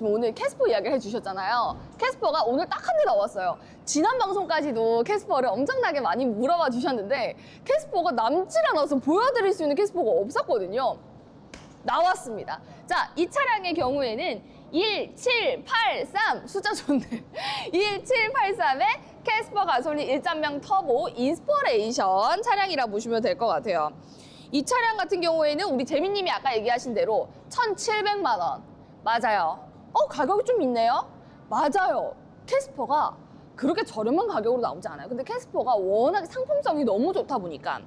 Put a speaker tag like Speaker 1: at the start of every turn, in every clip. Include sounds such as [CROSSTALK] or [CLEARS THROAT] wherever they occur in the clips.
Speaker 1: 지금 오늘 캐스퍼 이야기를 해주셨잖아요. 캐스퍼가 오늘 딱 한 대 나왔어요. 지난 방송까지도 캐스퍼를 엄청나게 많이 물어봐 주셨는데 캐스퍼가 남질 않아서 보여드릴 수 있는 캐스퍼가 없었거든요. 나왔습니다. 자, 이 차량의 경우에는 1783 숫자 좋네. [LAUGHS] 1783의 캐스퍼 가솔린 1.0 터보 인스퍼레이션 차량이라 보시면 될 것 같아요. 이 차량 같은 경우에는 우리 재민님이 아까 얘기하신 대로 1,700만 원. 맞아요. 어, 가격이 좀 있네요? 맞아요. 캐스퍼가 그렇게 저렴한 가격으로 나오지 않아요. 근데 캐스퍼가 워낙 상품성이 너무 좋다 보니까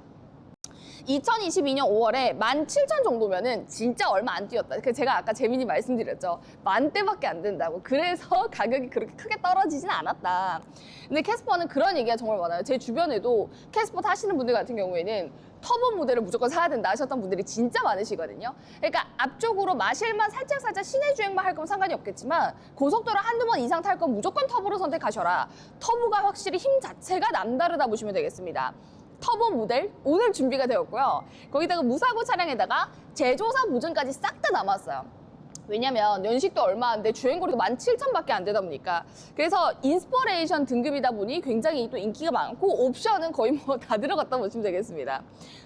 Speaker 1: 2022년 5월에 17,000 정도면은 진짜 얼마 안 뛰었다. 그 제가 아까 재민이 말씀드렸죠. 만 대밖에 안 된다고. 그래서 [LAUGHS] 가격이 그렇게 크게 떨어지진 않았다. 근데 캐스퍼는 그런 얘기가 정말 많아요. 제 주변에도 캐스퍼 타시는 분들 같은 경우에는 터보 모델을 무조건 사야 된다 하셨던 분들이 진짜 많으시거든요. 그러니까 앞쪽으로 마실만 살짝 살짝 시내 주행만 할 거면 상관이 없겠지만 고속도로 한두 번 이상 탈 건 무조건 터보로 선택하셔라. 터보가 확실히 힘 자체가 남다르다 보시면 되겠습니다. 터보 모델 오늘 준비가 되었고요. 거기다가 무사고 차량에다가 제조사 보증까지 싹 다 남았어요. 왜냐면 연식도 얼마 안 돼 주행거리도 17,000밖에 안 되다 보니까 그래서 인스퍼레이션 등급이다 보니 굉장히 또 인기가 많고 옵션은 거의 뭐 [LAUGHS] 다 들어갔다 보시면 되겠습니다.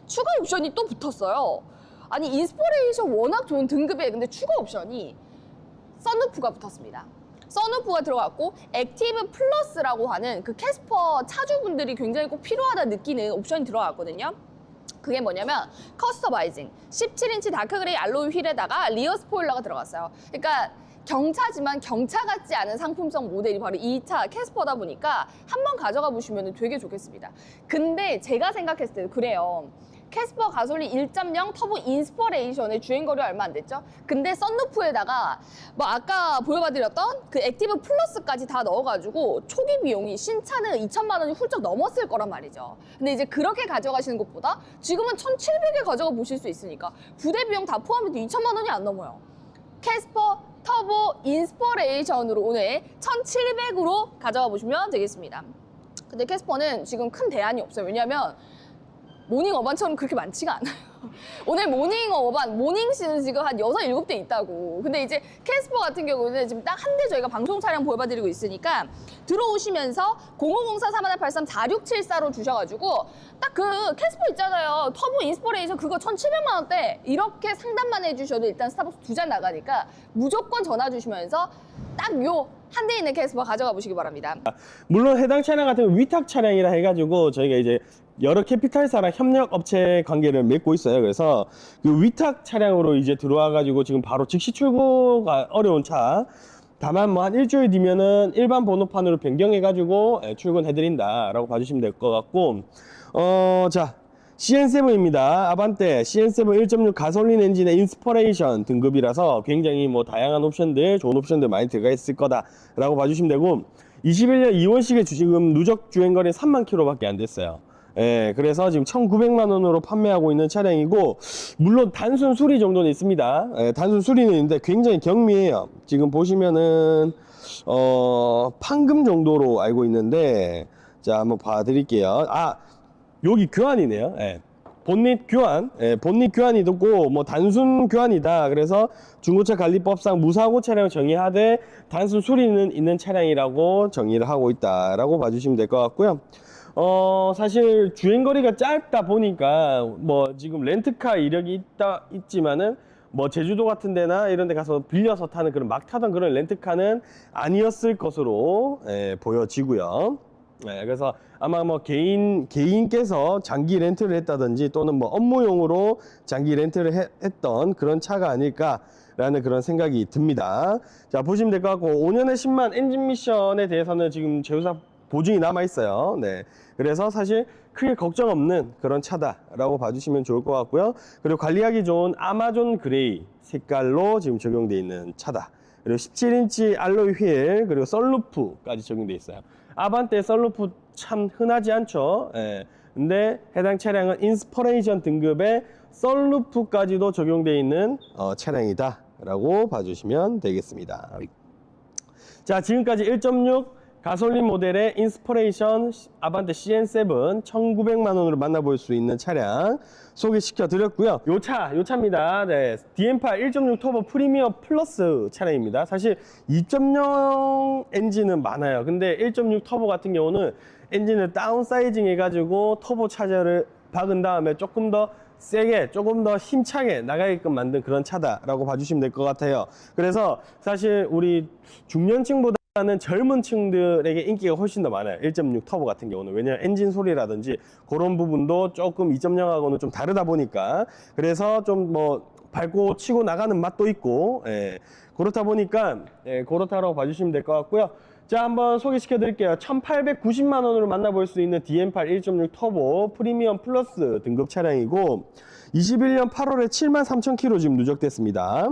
Speaker 1: 추가 옵션이 또 붙었어요. 아니 인스퍼레이션 워낙 좋은 등급에 근데 추가 옵션이 썬루프가 붙었습니다. 썬루프가 들어갔고 액티브 플러스라고 하는 그 캐스퍼 차주분들이 굉장히 꼭 필요하다 느끼는 옵션이 들어갔거든요. 그게 뭐냐면 커스터마이징 17인치 다크그레이 알로이 휠에다가 리어 스포일러가 들어갔어요. 그러니까 경차지만 경차 같지 않은 상품성 모델이 바로 이 차 캐스퍼다 보니까 한번 가져가 보시면 되게 좋겠습니다. 근데 제가 생각했을 때 그래요. 캐스퍼 가솔린 1.0 터보 인스퍼레이션의 주행거리 얼마 안 됐죠? 근데 썬루프에다가 뭐 아까 보여봐드렸던 그 액티브 플러스까지 다 넣어가지고 초기 비용이 신차는 2천만 원이 훌쩍 넘었을 거란 말이죠. 근데 이제 그렇게 가져가시는 것보다 지금은 1,700에 가져가 보실 수 있으니까 부대 비용 다 포함해도 2천만 원이 안 넘어요. 캐스퍼 터보 인스퍼레이션으로 오늘 1,700으로 가져가 보시면 되겠습니다. 근데 캐스퍼는 지금 큰 대안이 없어요. 왜냐하면 모닝 어반처럼 그렇게 많지가 않아요. [LAUGHS] 오늘 모닝 어반, 모닝 씨는 지금 한 여섯, 일곱 대 있다고. 근데 이제 캐스퍼 같은 경우는 지금 딱 한 대 저희가 방송 차량 보여드리고 있으니까 들어오시면서 0504-3183-4674로 주셔가지고 딱 그 캐스퍼 있잖아요. 터보 인스퍼레이션 그거 1,700만 원대 이렇게 상담만 해주셔도 일단 스타벅스 두 잔 나가니까 무조건 전화 주시면서 딱 요 한 대 있는 캐스퍼 가져가 보시기 바랍니다.
Speaker 2: 물론 해당 차량 같은 위탁 차량이라 해가지고 저희가 이제 여러 캐피탈사랑 협력 업체 관계를 맺고 있어요. 그래서 그 위탁 차량으로 이제 들어와가지고 지금 바로 즉시 출고가 어려운 차. 다만 뭐 한 일주일 뒤면은 일반 번호판으로 변경해가지고 예, 출근해드린다라고 봐주시면 될 것 같고, 어, 자. CN7입니다. 아반떼 CN7 1.6 가솔린 엔진의 인스퍼레이션 등급이라서 굉장히 뭐 다양한 옵션들, 좋은 옵션들 많이 들어가 있을 거다라고 봐주시면 되고 21년 2월식에 지금 누적 주행거리 3만 킬로밖에 안 됐어요. 예, 그래서 지금 1,900만 원으로 판매하고 있는 차량이고 물론 단순 수리 정도는 있습니다. 예, 단순 수리는 있는데 굉장히 경미해요. 지금 보시면은 어 판금 정도로 알고 있는데 자 한번 봐드릴게요. 아 여기 교환이네요. 예. 본닛 교환, 예, 본닛 교환이 있고 뭐 단순 교환이다. 그래서 중고차 관리법상 무사고 차량 정의하되 단순 수리는 있는 차량이라고 정의를 하고 있다라고 봐주시면 될 것 같고요. 어 사실 주행 거리가 짧다 보니까 뭐 지금 렌트카 이력이 있다 있지만은 뭐 제주도 같은 데나 이런 데 가서 빌려서 타는 그런 막 타던 그런 렌트카는 아니었을 것으로 예, 보여지고요. 네, 그래서 아마 뭐 개인 개인께서 장기 렌트를 했다든지 또는 뭐 업무용으로 장기 렌트를 해- 했던 그런 차가 아닐까 라는 그런 생각이 듭니다. 자 보시면 될 것 같고 5년에 10만 엔진 미션에 대해서는 지금 제휴사 보증이 남아 있어요. 네, 그래서 사실 크게 걱정 없는 그런 차다라고 봐주시면 좋을 것 같고요. 그리고 관리하기 좋은 아마존 그레이 색깔로 지금 적용되어 있는 차다. 그리고 17인치 알로이 휠 그리고 썬루프까지 적용되어 있어요. 아반떼 썬루프 참 흔하지 않죠. 예. 근데 해당 차량은 인스퍼레이션 등급의 썬루프까지도 적용되어 있는 어, 차량이다라고 봐주시면 되겠습니다. 자, 지금까지 1.6 가솔린 모델의 인스퍼레이션 아반떼 CN7 1900만 원으로 만나볼 수 있는 차량 소개시켜 드렸고요. 요 차, 요 차입니다. 네. DM8 1.6 터보 프리미엄 플러스 차량입니다. 사실 2.0 엔진은 많아요. 근데 1.6 터보 같은 경우는 엔진을 다운사이징 해가지고 터보 차저를 박은 다음에 조금 더 세게 조금 더 힘차게 나가게끔 만든 그런 차다라고 봐주시면 될 것 같아요. 그래서 사실 우리 중년층보다 는 젊은 층들에게 인기가 훨씬 더 많아요. 1.6 터보 같은 경우는. 왜냐하면 엔진 소리라든지 그런 부분도 조금 2.0하고는 좀 다르다 보니까. 그래서 좀 뭐 밟고 치고 나가는 맛도 있고 예, 그렇다 보니까 예, 그렇다라고 봐주시면 될 것 같고요. 자 한번 소개시켜 드릴게요. 1890만 원으로 만나볼 수 있는 DM8 1.6 터보 프리미엄 플러스 등급 차량이고 21년 8월에 7만 3천 킬로 지금 누적됐습니다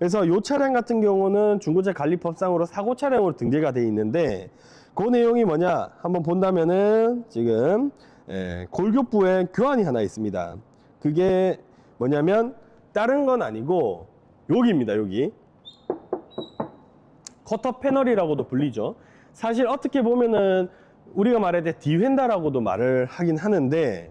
Speaker 2: 그래서 이 차량 같은 경우는 중고차 관리법상으로 사고 차량으로 등재가 돼 있는데 그 내용이 뭐냐 한번 본다면은 지금 예, 골격부에 교환이 하나 있습니다 그게 뭐냐면 다른 건 아니고 여기입니다 여기 커터 패널이라고도 불리죠. 사실 어떻게 보면은 우리가 말할 때 디휀다라고도 말을 하긴 하는데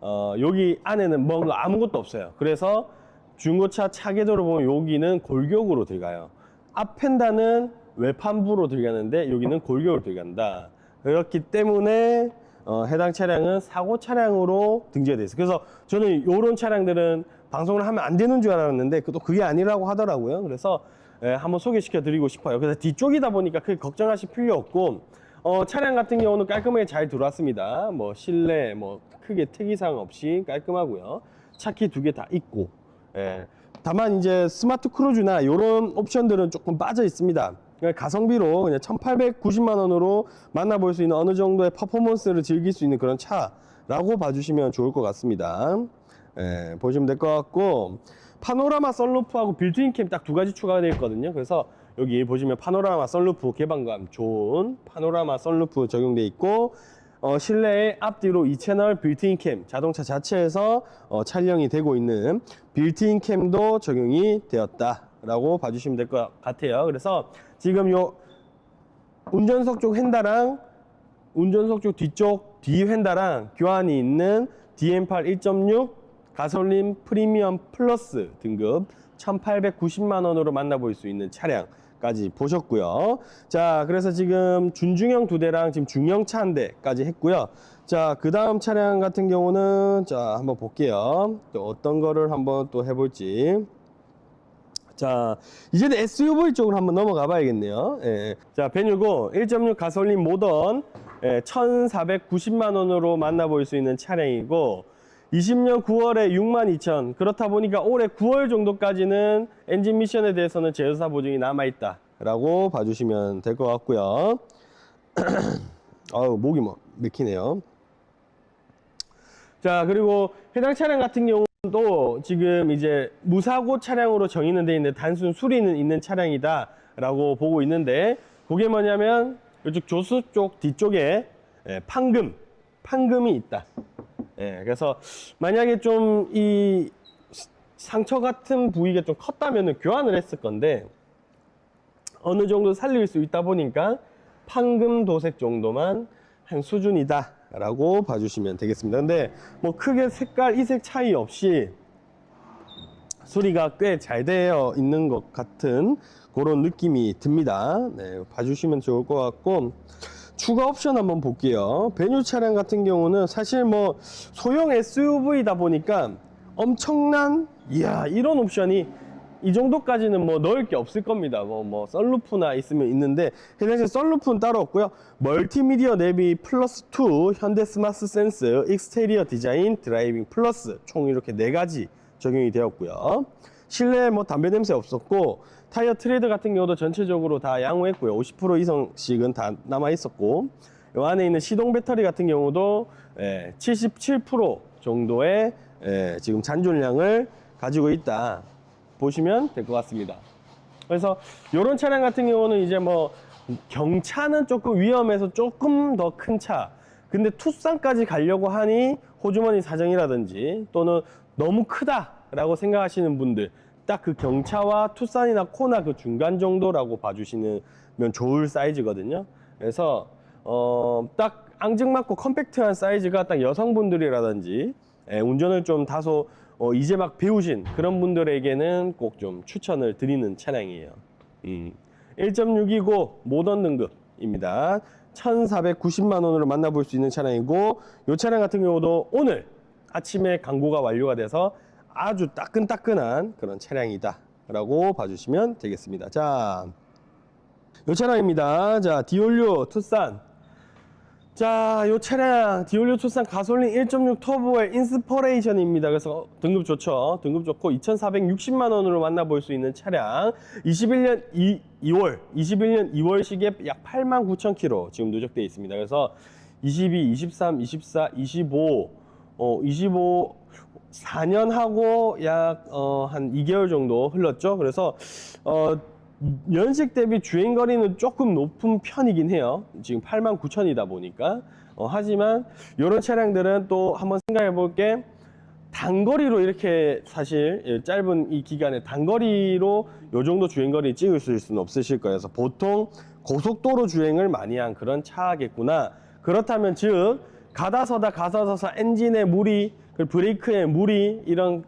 Speaker 2: 어, 여기 안에는 뭔가 아무것도 없어요. 그래서 중고차 차계도로 보면 여기는 골격으로 들어가요. 앞 펜다는 외판부로 들어가는데 여기는 골격으로 들어간다. 그렇기 때문에 어, 해당 차량은 사고 차량으로 등재되어 있어요. 그래서 저는 이런 차량들은 방송을 하면 안 되는 줄 알았는데 또 그게 아니라고 하더라고요. 그래서 예, 한번 소개시켜 드리고 싶어요. 그래서 뒤쪽이다 보니까 크게 걱정하실 필요 없고 어, 차량 같은 경우는 깔끔하게 잘 들어왔습니다. 뭐 실내 뭐 크게 특이사항 없이 깔끔하고요. 차키 두 개 다 있고 예. 다만 이제 스마트 크루즈나 이런 옵션들은 조금 빠져 있습니다. 그냥 가성비로 그냥 1,890만 원으로 만나볼 수 있는 어느 정도의 퍼포먼스를 즐길 수 있는 그런 차라고 봐주시면 좋을 것 같습니다. 예, 보시면 될 것 같고 파노라마 썬루프하고 빌트인 캠 딱 두 가지 추가가 되어 있거든요. 그래서 여기 보시면 파노라마 썬루프 개방감 좋은 파노라마 썬루프 적용돼 있고 어, 실내에 앞뒤로 2채널 빌트인 캠 자동차 자체에서 어, 촬영이 되고 있는 빌트인 캠도 적용이 되었다라고 봐주시면 될 것 같아요. 그래서 지금 요 운전석 쪽 휀다랑 운전석 쪽 뒤쪽 뒤 휀다랑 교환이 있는 DM8 1.6 가솔린 프리미엄 플러스 등급 1890만 원으로 만나볼 수 있는 차량 까지 보셨고요. 자, 그래서 지금 준중형 두 대랑 지금 중형차 한 대까지 했고요. 자, 그 다음 차량 같은 경우는 자, 한번 볼게요. 또 어떤 거를 한번 또 해볼지. 자, 이제는 SUV 쪽으로 한번 넘어가 봐야겠네요. 예. 자, 베뉴고 1.6 가솔린 모던 예, 1,490만 원으로 만나볼 수 있는 차량이고 20년 9월에 6만 2천 그렇다 보니까 올해 9월 정도까지는 엔진 미션에 대해서는 제조사 보증이 남아있다 라고 봐주시면 될 것 같고요. [CLEARS THROAT] 아우 목이 뭐 맥히네요. 자 그리고 해당 차량 같은 경우도 지금 이제 무사고 차량으로 정의는 돼 있는데 단순 수리는 있는 차량이다 라고 보고 있는데 그게 뭐냐면 이쪽 조수 쪽 뒤쪽에 예, 판금 판금이 있다. 예, 그래서 만약에 좀 이 상처 같은 부위가 좀 컸다면 교환을 했을 건데 어느 정도 살릴 수 있다 보니까 판금 도색 정도만 한 수준이다 라고 봐주시면 되겠습니다. 근데 뭐 크게 색깔 이색 차이 없이 수리가 꽤 잘 되어 있는 것 같은 그런 느낌이 듭니다. 네, 봐주시면 좋을 것 같고 추가 옵션 한번 볼게요. 베뉴 차량 같은 경우는 사실 뭐 소형 SUV다 보니까 엄청난 이야 이런 옵션이 이 정도까지는 뭐 넣을 게 없을 겁니다. 뭐, 뭐, 썬루프나 있으면 있는데, 해당시 썬루프는 따로 없고요. 멀티미디어 내비 플러스 2, 현대 스마트 센스, 익스테리어 디자인, 드라이빙 플러스, 총 이렇게 네 가지 적용이 되었고요. 실내에 뭐 담배 냄새 없었고, 타이어 트레드 같은 경우도 전체적으로 다 양호했고요. 50% 이상씩은 다 남아 있었고, 이 안에 있는 시동 배터리 같은 경우도 예, 77% 정도의 예, 지금 잔존량을 가지고 있다. 보시면 될 것 같습니다. 그래서 이런 차량 같은 경우는 이제 뭐 경차는 조금 위험해서 조금 더 큰 차. 근데 투싼까지 가려고 하니 호주머니 사정이라든지 또는 너무 크다라고 생각하시는 분들 딱 그 경차와 투싼이나 코나 그 중간 정도라고 봐주시면 좋을 사이즈거든요. 그래서 어, 딱 앙증맞고 컴팩트한 사이즈가 딱 여성분들이라든지 예, 운전을 좀 다소 어, 이제 막 배우신 그런 분들에게는 꼭 좀 추천을 드리는 차량이에요. 음. 1.6이고 모던 등급입니다. 1,490만 원으로 만나볼 수 있는 차량이고 이 차량 같은 경우도 오늘 아침에 광고가 완료가 돼서 아주 따끈따끈한 그런 차량이다 라고 봐주시면 되겠습니다. 자, 이 차량입니다. 자, 디올류 투싼. 자, 이 차량 디올류 투싼 가솔린 1.6 터보의 인스퍼레이션입니다. 그래서 등급 좋죠. 등급 좋고 2,460만 원으로 만나볼 수 있는 차량. 21년 2, 2월, 21년 2월식에 약 8만 9천 킬로 지금 누적되어 있습니다. 그래서 22, 23, 24, 25, 어, 25, 4년 하고 약, 어, 한 2개월 정도 흘렀죠. 그래서, 어, 연식 대비 주행 거리는 조금 높은 편이긴 해요. 지금 8만 9천이다 보니까. 어, 하지만 이런 차량들은 또 한번 생각해 볼게 단거리로 이렇게 사실 예, 짧은 이 기간에 단거리로 요 정도 주행 거리 찍을 수는 없으실 거예요. 그래서 보통 고속도로 주행을 많이 한 그런 차겠구나. 그렇다면 즉 가다 서다 가다 서서 엔진에 물이 그 브레이크에 물이 이런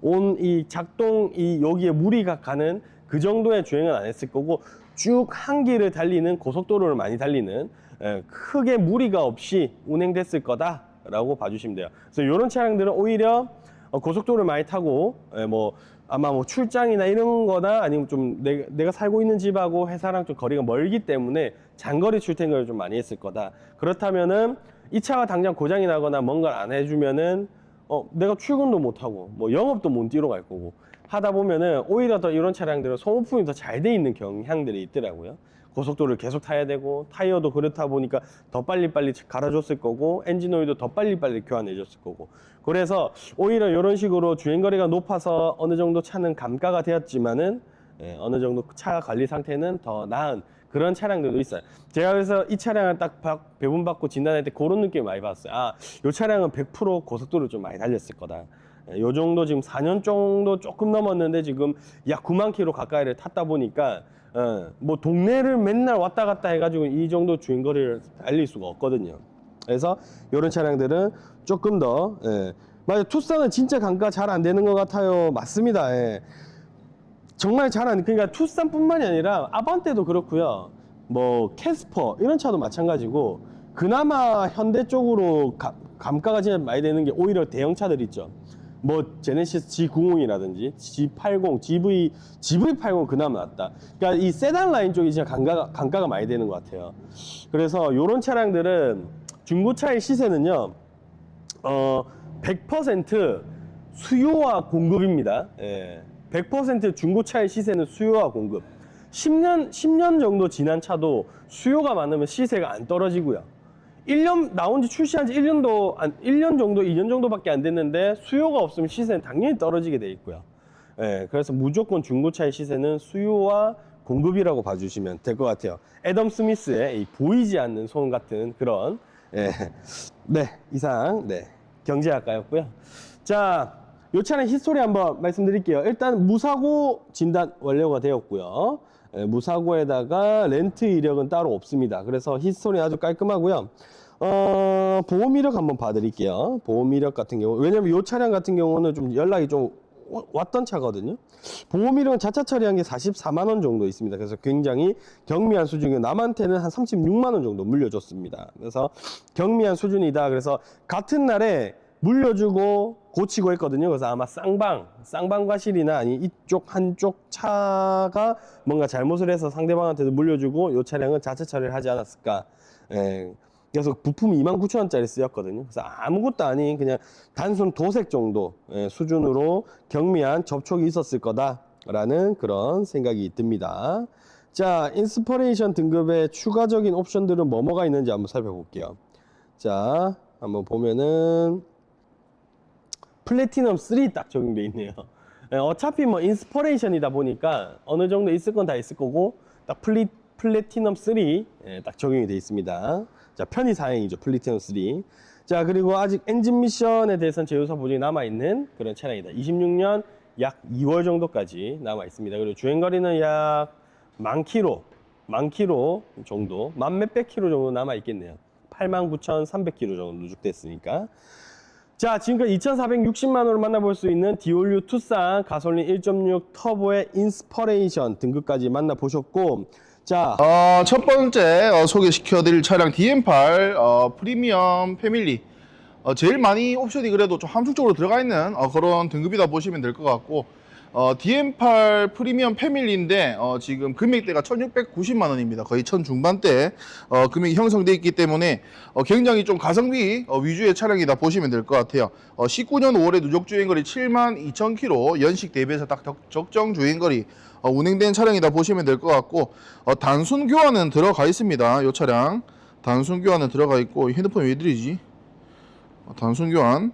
Speaker 2: 온 이 작동 이 여기에 무리가 가는 그 정도의 주행은 안 했을 거고 쭉 한 길을 달리는 고속도로를 많이 달리는 에, 크게 무리가 없이 운행됐을 거다라고 봐주시면 돼요. 그래서 이런 차량들은 오히려 어, 고속도로를 많이 타고 에, 뭐 아마 뭐 출장이나 이런 거나 아니면 좀 내, 내가 살고 있는 집하고 회사랑 좀 거리가 멀기 때문에 장거리 출퇴근을 좀 많이 했을 거다. 그렇다면은 이 차가 당장 고장이 나거나 뭔가를 안 해주면은 어, 내가 출근도 못 하고 뭐 영업도 못 뛰러 갈 거고 하다 보면은 오히려 더 이런 차량들은 소모품이 더 잘 돼 있는 경향들이 있더라고요. 고속도로를 계속 타야 되고 타이어도 그렇다 보니까 더 빨리빨리 갈아줬을 거고 엔진 오일도 더 빨리빨리 교환해 줬을 거고 그래서 오히려 이런 식으로 주행거리가 높아서 어느 정도 차는 감가가 되었지만은 예, 어느 정도 차 관리 상태는 더 나은 그런 차량들도 있어요. 제가 그래서 이 차량을 딱 바- 배분받고 진단할 때 그런 느낌 많이 받았어요. 아, 이 차량은 100% 고속도로 좀 많이 달렸을 거다. 예, 요 정도 지금 4년 정도 조금 넘었는데 지금 약 9만 킬로 가까이를 탔다 보니까 어, 뭐 동네를 맨날 왔다 갔다 해가지고 이 정도 주행거리를 달릴 수가 없거든요. 그래서 이런 차량들은 조금 더 예. 맞아요. 투싼은 진짜 감가 잘 안 되는 것 같아요. 맞습니다. 예. 정말 잘 안, 그러니까 투싼뿐만이 아니라 아반떼도 그렇고요. 뭐 캐스퍼 이런 차도 마찬가지고 그나마 현대 쪽으로 가- 감가가 진짜 많이 되는 게 오히려 대형 차들 있죠. 뭐 제네시스 G90이라든지 G80, GV GV80 그나마 낫다. 그러니까 이 세단 라인 쪽이 진짜 감가가 감가가 많이 되는 것 같아요. 그래서 이런 차량들은 중고차의 시세는요. 어, 100% 수요와 공급입니다. 예. 100% 중고차의 시세는 수요와 공급. 10년, 10년 정도 지난 차도 수요가 많으면 시세가 안 떨어지고요. 1년, 나온 지 출시한 지 1년도, 안, 1년 정도, 2년 정도밖에 안 됐는데 수요가 없으면 시세는 당연히 떨어지게 돼 있고요. 예, 그래서 무조건 중고차의 시세는 수요와 공급이라고 봐주시면 될 것 같아요. 애덤 스미스의 이 보이지 않는 손 같은 그런, 예. 네, 이상, 네. 경제학과였고요. 자, 요 차량 히스토리 한번 말씀드릴게요. 일단 무사고 진단 완료가 되었고요. 예, 무사고에다가 렌트 이력은 따로 없습니다. 그래서 히스토리 아주 깔끔하고요. 어, 보험 이력 한번 봐드릴게요. 보험 이력 같은 경우. 왜냐면 요 차량 같은 경우는 좀 연락이 좀 와- 왔던 차거든요. 보험 이력은 자차 처리한 게 44만 원 정도 있습니다. 그래서 굉장히 경미한 수준이고 남한테는 한 36만 원 정도 물려줬습니다. 그래서 경미한 수준이다. 그래서 같은 날에 물려주고 고치고 했거든요. 그래서 아마 쌍방, 쌍방과실이나 아니 이쪽 한쪽 차가 뭔가 잘못을 해서 상대방한테도 물려주고 이 차량은 자체 처리를 하지 않았을까. 예. 그래서 부품이 29,000원짜리 쓰였거든요. 그래서 아무것도 아닌 그냥 단순 도색 정도 예, 수준으로 경미한 접촉이 있었을 거다라는 그런 생각이 듭니다. 자, 인스퍼레이션 등급의 추가적인 옵션들은 뭐뭐가 있는지 한번 살펴볼게요. 자, 한번 보면은 플래티넘 3 딱 적용돼 있네요. 예, 어차피 뭐 인스퍼레이션이다 보니까 어느 정도 있을 건 다 있을 거고 딱 플리, 플래티넘 3 예, 딱 적용이 돼 있습니다. 자, 편의 사양이죠. 플래티넘 3. 자, 그리고 아직 엔진 미션에 대해서는 제조사 보증이 남아 있는 그런 차량이다. 26년 약 2월 정도까지 남아 있습니다. 그리고 주행 거리는 약 만 킬로 만 킬로 정도, 만 몇백 킬로 정도 남아 있겠네요. 89,300킬로 정도 누적됐으니까. 자, 지금까지 2,460만 원을 만나볼 수 있는 디올류 투싼 가솔린 1.6 터보의 인스퍼레이션 등급까지 만나보셨고, 자,
Speaker 3: 어, 첫 번째 어, 소개시켜드릴 차량 DM8 어, 프리미엄 패밀리. 어, 제일 많이 옵션이 그래도 좀 함축적으로 들어가 있는 어, 그런 등급이다 보시면 될 것 같고 어, DM8 프리미엄 패밀리인데 어, 지금 금액대가 1690만 원입니다. 거의 천 중반대 어, 금액이 형성되어 있기 때문에 어, 굉장히 좀 가성비 어, 위주의 차량이다 보시면 될 것 같아요. 어, 19년 5월에 누적 주행거리 7만 2천 킬로 연식 대비해서 딱 적- 적정 주행거리 어, 운행된 차량이다 보시면 될 것 같고 어, 단순 교환은 들어가 있습니다. 이 차량 단순 교환은 들어가 있고 이 핸드폰 왜 들리지? 어, 단순 교환.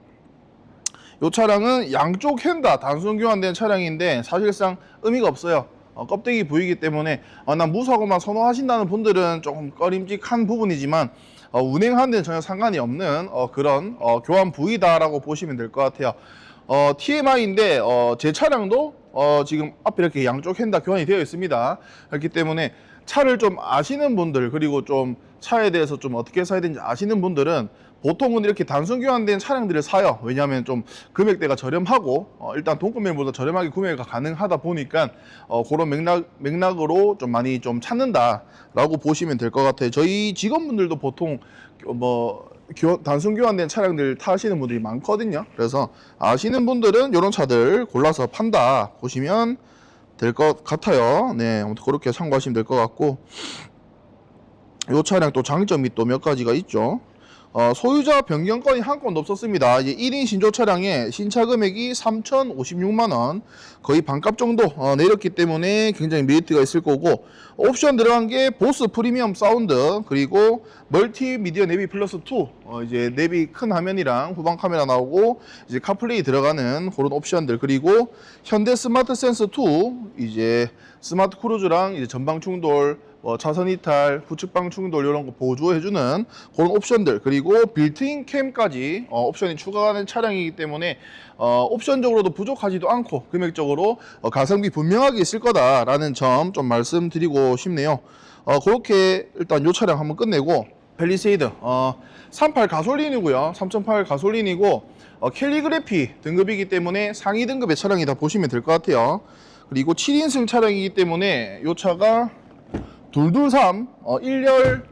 Speaker 3: 이 차량은 양쪽 핸다 단순 교환된 차량인데 사실상 의미가 없어요. 어, 껍데기 부위이기 때문에 어, 난 무사고만 선호하신다는 분들은 조금 꺼림직한 부분이지만 어, 운행하는 데는 전혀 상관이 없는 어, 그런 어, 교환 부위다라고 보시면 될 것 같아요. 어, TMI인데 어, 제 차량도 어, 지금 앞에 이렇게 양쪽 핸다 교환이 되어 있습니다. 그렇기 때문에 차를 좀 아시는 분들 그리고 좀 차에 대해서 좀 어떻게 사야 되는지 아시는 분들은 보통은 이렇게 단순 교환된 차량들을 사요. 왜냐하면 좀 금액대가 저렴하고 어, 일단 동급면보다 저렴하게 구매가 가능하다 보니까 어, 그런 맥락 맥락으로 좀 많이 좀 찾는다라고 보시면 될 것 같아요. 저희 직원분들도 보통 뭐 교- 단순 교환된 차량들 타시는 분들이 많거든요. 그래서 아시는 분들은 이런 차들 골라서 판다 보시면 될 것 같아요. 네, 아무튼 그렇게 참고하시면 될 것 같고 이 차량 또 장점이 또 몇 가지가 있죠. 어, 소유자 변경 건이 한 건도 없었습니다. 이제 1인 신조 차량에 신차 금액이 3,056만 원, 거의 반값 정도 어, 내렸기 때문에 굉장히 메리트가 있을 거고 옵션 들어간 게 보스 프리미엄 사운드 그리고 멀티미디어 내비 플러스 2 어, 이제 내비 큰 화면이랑 후방 카메라 나오고 이제 카플레이 들어가는 그런 옵션들 그리고 현대 스마트 센스 2 이제 스마트 크루즈랑 이제 전방 충돌 뭐 차선 이탈, 후측방 충돌 이런 거 보조해주는 그런 옵션들 그리고 빌트인 캠까지 어, 옵션이 추가하는 차량이기 때문에 어, 옵션적으로도 부족하지도 않고 금액적으로 어, 가성비 분명하게 있을 거다라는 점 좀 말씀드리고 싶네요. 어, 그렇게 일단 이 차량 한번 끝내고 펠리세이드 어, 38 가솔린이고요. 3.8 가솔린이고 어, 캘리그래피 등급이기 때문에 상위 등급의 차량이다 보시면 될 것 같아요. 그리고 7인승 차량이기 때문에 이 차가 둘둘삼, 어, 1열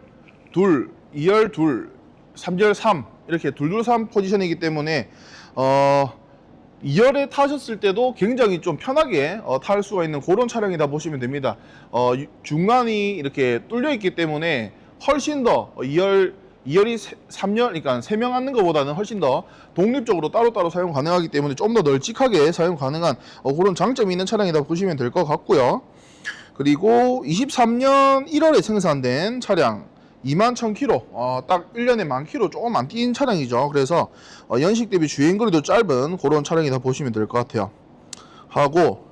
Speaker 3: 둘, 2열 둘, 3열 3 이렇게 둘둘삼 포지션이기 때문에 어 2열에 타셨을 때도 굉장히 좀 편하게 어, 탈 수가 있는 그런 차량이다 보시면 됩니다. 어, 유- 중간이 이렇게 뚫려 있기 때문에 훨씬 더 2열 2열이 3열, 그러니까 3명 앉는 것보다는 훨씬 더 독립적으로 따로따로 사용 가능하기 때문에 좀 더 널찍하게 사용 가능한 어, 그런 장점이 있는 차량이다 보시면 될 것 같고요. 그리고 23년 1월에 생산된 차량 2만 1000km, 어, 딱 1년에 만 킬로 조금 안 뛴 차량이죠. 그래서 어, 연식 대비 주행거리도 짧은 그런 차량이다 보시면 될 것 같아요. 하고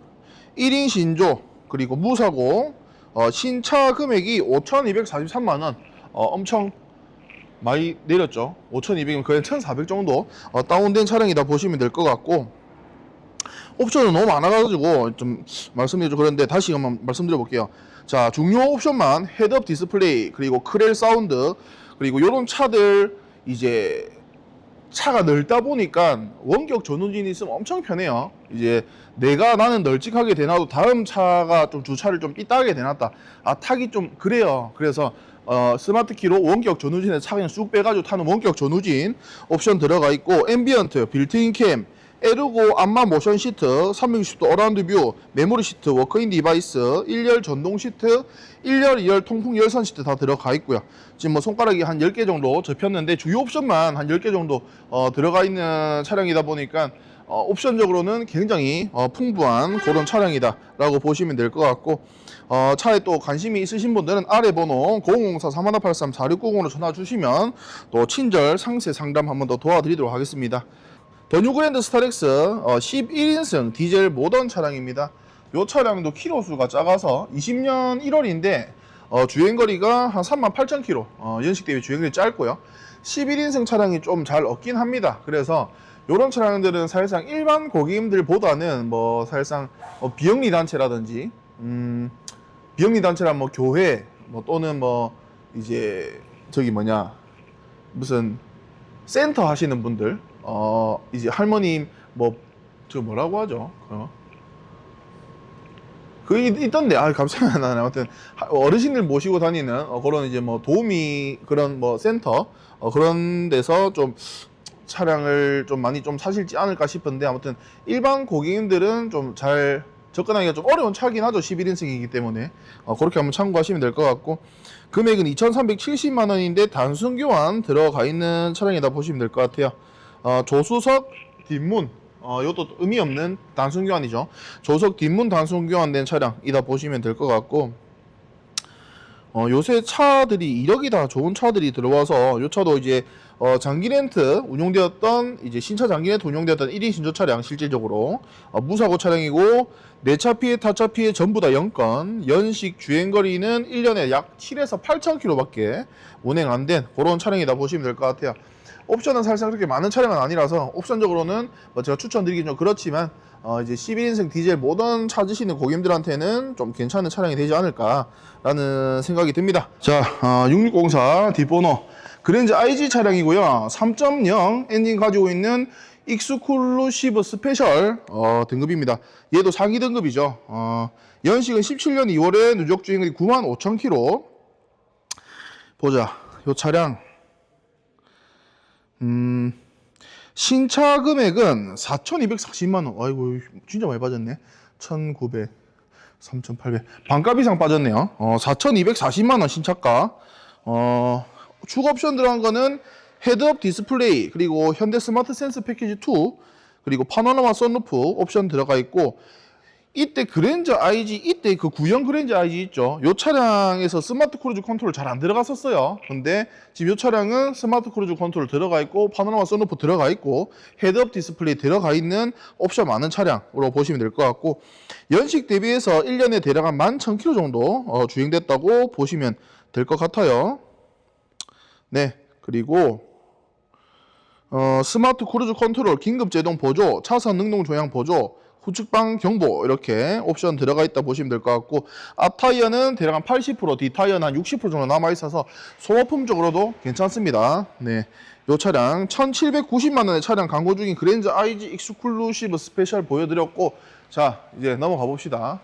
Speaker 3: 1인 신조 그리고 무사고 어, 신차 금액이 5,243만 원, 어, 엄청 많이 내렸죠. 5,200이면 거의 1,400 정도 어, 다운된 차량이다 보시면 될 것 같고 옵션은 너무 많아가지고 좀 말씀드리죠 그런데 다시 한번 말씀드려 볼게요. 자 중요 옵션만 헤드업 디스플레이 그리고 크렐 사운드 그리고 이런 차들 이제 차가 넓다 보니까 원격 전후진이 있으면 엄청 편해요. 이제 내가 나는 널찍하게 대놔도 다음 차가 좀 주차를 좀 삐딱하게 대놨다. 아 타기 좀 그래요. 그래서 어, 스마트 키로 원격 전후진에 차 그냥 쑥 빼가지고 타는 원격 전후진 옵션 들어가 있고 앰비언트 빌트인 캠 에르고 안마 모션 시트, 360도 어라운드 뷰, 메모리 시트, 워크인 디바이스, 1열 전동 시트, 1열, 2열 통풍 열선 시트 다 들어가 있고요. 지금 뭐 손가락이 한 10개 정도 접혔는데 주요 옵션만 한 10개 정도 어, 들어가 있는 차량이다 보니까 어, 옵션적으로는 굉장히 어, 풍부한 그런 차량이다라고 보시면 될 것 같고 어, 차에 또 관심이 있으신 분들은 아래 번호 054-3183-4690으로 전화 주시면 또 친절 상세 상담 한번 더 도와드리도록 하겠습니다. 더 뉴 그랜드 스타렉스 어, 11인승 디젤 모던 차량입니다. 이 차량도 키로수가 작아서 20년 1월인데 어, 주행거리가 한 38,000km 어, 연식 대비 주행거리 짧고요. 11인승 차량이 좀잘 얻긴 합니다. 그래서 이런 차량들은 사실상 일반 고객님들보다는 뭐 사실상 어, 비영리 단체라든지 음, 비영리 단체란 뭐 교회, 뭐 또는 뭐 이제 저기 뭐냐 무슨 센터 하시는 분들 어 이제 할머님 뭐저 뭐라고 하죠? 어? 그 있- 있던데. 아 갑자기 안 나네 아무튼 하- 어르신들 모시고 다니는 어, 그런 이제 뭐 도우미 그런 뭐 센터 어, 그런 데서 좀 차량을 좀 많이 좀 사실지 않을까 싶은데 아무튼 일반 고객님들은 좀 잘 접근하기가 좀 어려운 차긴 하죠. 11인승이기 때문에. 어, 그렇게 한번 참고하시면 될 것 같고. 금액은 2,370만 원인데 단순 교환 들어가 있는 차량이다 보시면 될 것 같아요 어, 조수석 뒷문 어, 이것도 의미 없는 단순 교환이죠 조석 뒷문 단순 교환된 차량이다 보시면 될 것 같고 어, 요새 차들이 이력이 다 좋은 차들이 들어와서 요 차도 이제 어, 장기 렌트 운용되었던 이제 신차 장기 렌트 운용되었던 1인 신조 차량 실질적으로 어, 무사고 차량이고 내차 피해 타차 피해 전부 다 0건 연식 주행 거리는 1년에 약 7에서 8천 킬로밖에 운행 안 된 그런 차량이다 보시면 될 것 같아요. 옵션은 사실상 그렇게 많은 차량은 아니라서 옵션적으로는 뭐 제가 추천드리긴 좀 그렇지만 어 이제 11인승 디젤 모던 찾으시는 고객님들한테는 좀 괜찮은 차량이 되지 않을까라는 생각이 듭니다. 자, 어, 6604 뒷번호 그랜저 IG 차량이고요. 3.0 엔진 가지고 있는 익스클루시브 스페셜 어, 등급입니다. 얘도 상위 등급이죠. 어, 연식은 17년 2월에 누적 주행거리 9만 5천 킬로. 보자, 요 차량 음, 신차 금액은 4,240만 원. 아이고 진짜 많이 빠졌네. 1,900, 3,800. 반값 이상 빠졌네요. 어, 4,240만 원 신차가. 어, 추가 옵션 들어간 거는 헤드업 디스플레이 그리고 현대 스마트 센스 패키지 2 그리고 파노라마 썬루프 옵션 들어가 있고 이때 그랜저 IG 이때 그 구형 그랜저 IG 있죠. 요 차량에서 스마트 크루즈 컨트롤 잘 안 들어갔었어요. 근데 지금 요 차량은 스마트 크루즈 컨트롤 들어가 있고 파노라마 썬루프 들어가 있고 헤드업 디스플레이 들어가 있는 옵션 많은 차량으로 보시면 될 것 같고 연식 대비해서 1년에 대략 한 11,000km 정도 어, 주행됐다고 보시면 될 것 같아요. 네. 그리고 어, 스마트 크루즈 컨트롤, 긴급 제동 보조, 차선 능동 조향 보조, 후측방 경보 이렇게 옵션 들어가 있다 보시면 될 것 같고 앞 타이어는 대략 한 80%, 뒤 타이어는 한 60% 정도 남아 있어서 소모품적으로도 괜찮습니다. 네. 요 차량 1,790만 원의 차량 광고 중인 그랜저 IG 익스클루시브 스페셜 보여드렸고 자 이제 넘어가 봅시다.